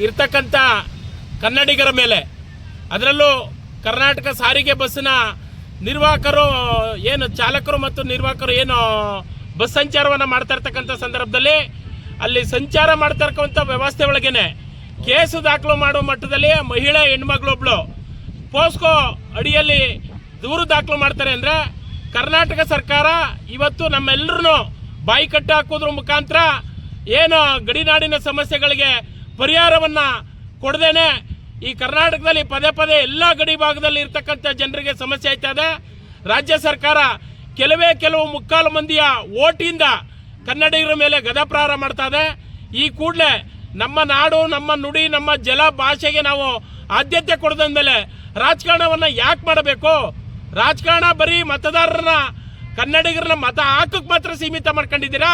ಇರ್ತಕ್ಕಂಥ ಕನ್ನಡಿಗರ ಮೇಲೆ. ಅದರಲ್ಲೂ ಕರ್ನಾಟಕ ಸಾರಿಗೆ ಬಸ್ಸಿನ ನಿರ್ವಾಹಕರು, ಏನು ಚಾಲಕರು ಮತ್ತು ನಿರ್ವಾಹಕರು ಏನು, ಬಸ್ ಸಂಚಾರವನ್ನು ಮಾಡ್ತಾ ಇರ್ತಕ್ಕಂಥ ಸಂದರ್ಭದಲ್ಲಿ ಅಲ್ಲಿ ಸಂಚಾರ ಮಾಡ್ತಾ ಇರ್ತಕ್ಕಂಥ ವ್ಯವಸ್ಥೆ ಒಳಗೇನೆ ಕೇಸು ದಾಖಲು ಮಾಡುವ ಮಟ್ಟದಲ್ಲಿ ಮಹಿಳೆ, ಹೆಣ್ಮಗಳೊಬ್ಳು ಪೋಸ್ಕೋ ಅಡಿಯಲ್ಲಿ ದೂರು ದಾಖಲು ಮಾಡ್ತಾರೆ ಅಂದರೆ ಕರ್ನಾಟಕ ಸರ್ಕಾರ ಇವತ್ತು ನಮ್ಮೆಲ್ಲರೂ ಬಾಯಿ ಕಟ್ಟಾಕೋದ್ರ ಮುಖಾಂತರ ಏನು ಗಡಿನಾಡಿನ ಸಮಸ್ಯೆಗಳಿಗೆ ಪರಿಹಾರವನ್ನು ಕೊಡದೇನೆ ಈ ಕರ್ನಾಟಕದಲ್ಲಿ ಪದೇ ಪದೇ ಎಲ್ಲ ಗಡಿ ಭಾಗದಲ್ಲಿ ಇರ್ತಕ್ಕಂಥ ಜನರಿಗೆ ಸಮಸ್ಯೆ ಆಯ್ತಾ ಇದೆ. ರಾಜ್ಯ ಸರ್ಕಾರ ಕೆಲವೇ ಕೆಲವು ಮುಕ್ಕಾಲು ಮಂದಿಯ ಓಟಿಂದ ಕನ್ನಡಿಗರ ಮೇಲೆ ಗದಪ್ರಹಾರ ಮಾಡ್ತಾ ಇದೆ. ಈ ಕೂಡಲೇ ನಮ್ಮ ನಾಡು, ನಮ್ಮ ನುಡಿ, ನಮ್ಮ ಜಲ ಭಾಷೆಗೆ ನಾವು ಆದ್ಯತೆ ಕೊಡದ ಮೇಲೆ ರಾಜಕಾರಣವನ್ನ ಯಾಕೆ ಮಾಡಬೇಕು? ರಾಜಕಾರಣ ಬರೀ ಮತದಾರರನ್ನ, ಕನ್ನಡಿಗರನ್ನ ಮತ ಹಾಕಕ್ಕೆ ಮಾತ್ರ ಸೀಮಿತ ಮಾಡ್ಕೊಂಡಿದ್ದೀರಾ?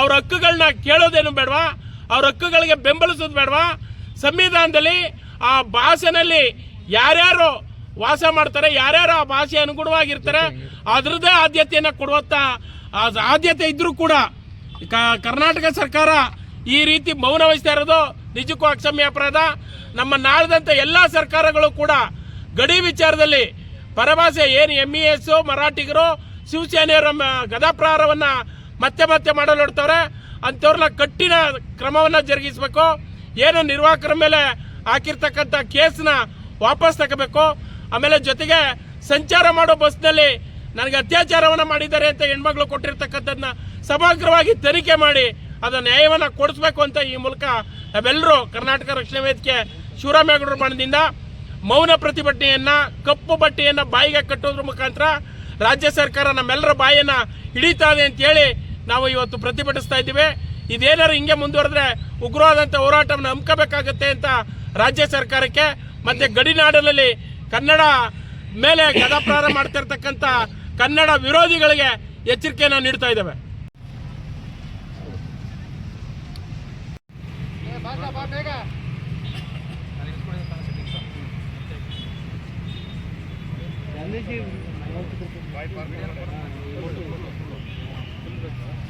ಅವ್ರ ಹಕ್ಕುಗಳನ್ನ ಕೇಳೋದೇನು ಬೇಡವಾ? ಅವ್ರ ಹಕ್ಕುಗಳಿಗೆ ಬೆಂಬಲಿಸೋದು ಬೇಡವಾ? ಸಂವಿಧಾನದಲ್ಲಿ ಆ ಭಾಷೆನಲ್ಲಿ ಯಾರ್ಯಾರು ವಾಸ ಮಾಡ್ತಾರೆ, ಯಾರ್ಯಾರು ಆ ಭಾಷೆ ಅನುಗುಣವಾಗಿರ್ತಾರೆ, ಅದರದ್ದೇ ಆದ್ಯತೆಯನ್ನು ಕೊಡುವಂಥ ಆದ್ಯತೆ ಇದ್ರೂ ಕೂಡ ಕರ್ನಾಟಕ ಸರ್ಕಾರ ಈ ರೀತಿ ಮೌನ ವಹಿಸ್ತಾ ಇರೋದು ನಿಜಕ್ಕೂ ಅಕ್ಷಮ್ಯ ಅಪರಾಧ. ನಮ್ಮ ನಾಳದಂತ ಎಲ್ಲ ಸರ್ಕಾರಗಳು ಕೂಡ ಗಡಿ ವಿಚಾರದಲ್ಲಿ ಪರಭಾಷೆ ಏನು ಎಂ ಇ ಎಸ್ಸು ಮರಾಠಿಗರು, ಶಿವಸೇನೆಯವರ ಗದಾಪ್ರಹಾರವನ್ನ ಮತ್ತೆ ಮತ್ತೆ ಮಾಡಲು ಹೊಡ್ತವ್ರೆ ಅಂಥವ್ರನ್ನ ಕಠಿಣ ಕ್ರಮವನ್ನ ಜರುಗಿಸಬೇಕು. ಏನು ನಿರ್ವಾಹಕರ ಮೇಲೆ ಹಾಕಿರ್ತಕ್ಕಂಥ ಕೇಸನ್ನ ವಾಪಸ್ ತಗೋಬೇಕು. ಆಮೇಲೆ ಜೊತೆಗೆ ಸಂಚಾರ ಮಾಡೋ ಬಸ್ನಲ್ಲಿ ನನಗೆ ಅತ್ಯಾಚಾರವನ್ನ ಮಾಡಿದ್ದಾರೆ ಅಂತ ಹೆಣ್ಮಗಳು ಕೊಟ್ಟಿರ್ತಕ್ಕಂಥದ್ದನ್ನ ಸಮಗ್ರವಾಗಿ ತನಿಖೆ ಮಾಡಿ ಅದ ನ್ಯಾಯವನ್ನ ಕೊಡಿಸ್ಬೇಕು ಅಂತ ಈ ಮೂಲಕ ನಾವೆಲ್ಲರೂ ಕರ್ನಾಟಕ ರಕ್ಷಣಾ ವೇದಿಕೆ ಶಿವರಾಮೇಗೌಡರ ಬಣದಿಂದ ಮೌನ ಪ್ರತಿಭಟನೆಯನ್ನ, ಕಪ್ಪು ಬಟ್ಟೆಯನ್ನ ಬಾಯಿಗೆ ಕಟ್ಟೋದ್ರ ಮುಖಾಂತರ ರಾಜ್ಯ ಸರ್ಕಾರ ನಮ್ಮೆಲ್ಲರ ಬಾಯಿಯನ್ನು ಹಿಡಿತಾ ಇದೆ ಅಂತ ಹೇಳಿ ನಾವು ಇವತ್ತು ಪ್ರತಿಭಟಿಸ್ತಾ ಇದ್ದೀವಿ. ಇದೇನಾದ್ರು ಹಿಂಗೆ ಮುಂದುವರೆದ್ರೆ ಉಗ್ರವಾದಂಥ ಹೋರಾಟವನ್ನು ಹಮ್ಕೋಬೇಕಾಗತ್ತೆ ಅಂತ ರಾಜ್ಯ ಸರ್ಕಾರಕ್ಕೆ ಮತ್ತೆ ಗಡಿನಾಡಿನಲ್ಲಿ ಕನ್ನಡ ಮೇಲೆ ಗದಾಪ್ರಹಾರ ಮಾಡ್ತಾ ಇರ್ತಕ್ಕಂಥ ಕನ್ನಡ ವಿರೋಧಿಗಳಿಗೆ ಎಚ್ಚರಿಕೆಯನ್ನು ನೀಡ್ತಾ ಇದ್ದೇವೆ.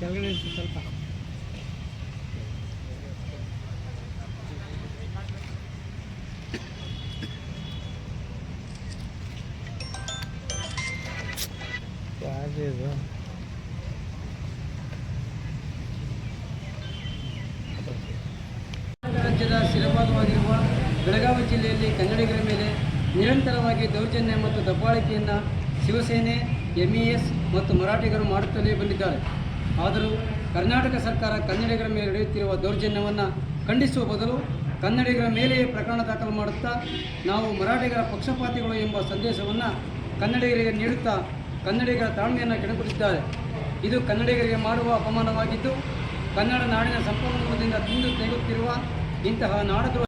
ಕೆಳಗಡೆ ಸ್ವಲ್ಪ. ಇದು? ರಾಜ್ಯದ ಶಿರಭಾಗವಾಗಿರುವ ಬೆಳಗಾವಿ ಜಿಲ್ಲೆಯಲ್ಲಿ ಕನ್ನಡಿಗರ ಮೇಲೆ ನಿರಂತರವಾಗಿ ದೌರ್ಜನ್ಯ ಮತ್ತು ದಬ್ಬಾಳಿಕೆಯನ್ನು ಶಿವಸೇನೆ ಎಂಇಎಸ್ ಮತ್ತು ಮರಾಠಿಗರು ಮಾಡುತ್ತಲೇ ಬಂದಿದ್ದಾರೆ. ಆದರೂ ಕರ್ನಾಟಕ ಸರ್ಕಾರ ಕನ್ನಡಿಗರ ಮೇಲೆ ನಡೆಯುತ್ತಿರುವ ದೌರ್ಜನ್ಯವನ್ನು ಖಂಡಿಸುವ ಬದಲು ಕನ್ನಡಿಗರ ಮೇಲೆಯೇ ಪ್ರಕರಣ ದಾಖಲು ಮಾಡುತ್ತಾ ನಾವು ಮರಾಠಿಗರ ಪಕ್ಷಪಾತಿಗಳು ಎಂಬ ಸಂದೇಶವನ್ನು ಕನ್ನಡಿಗರಿಗೆ ನೀಡುತ್ತಾ ಕನ್ನಡಿಗರ ತಾಳ್ಮೆಯನ್ನು ಕೆಣಕುತ್ತಿದ್ದಾರೆ ಇದು ಕನ್ನಡಿಗರಿಗೆ ಮಾಡುವ ಅಪಮಾನವಾಗಿದ್ದು ಕನ್ನಡ ನಾಡಿನ ಸಂಪನ್ಮೂಲದಿಂದ ತಿಂದು ತೆಗೆಯುತ್ತಿರುವ ಇಂತಹ ನಾಡದ್ರೋಹ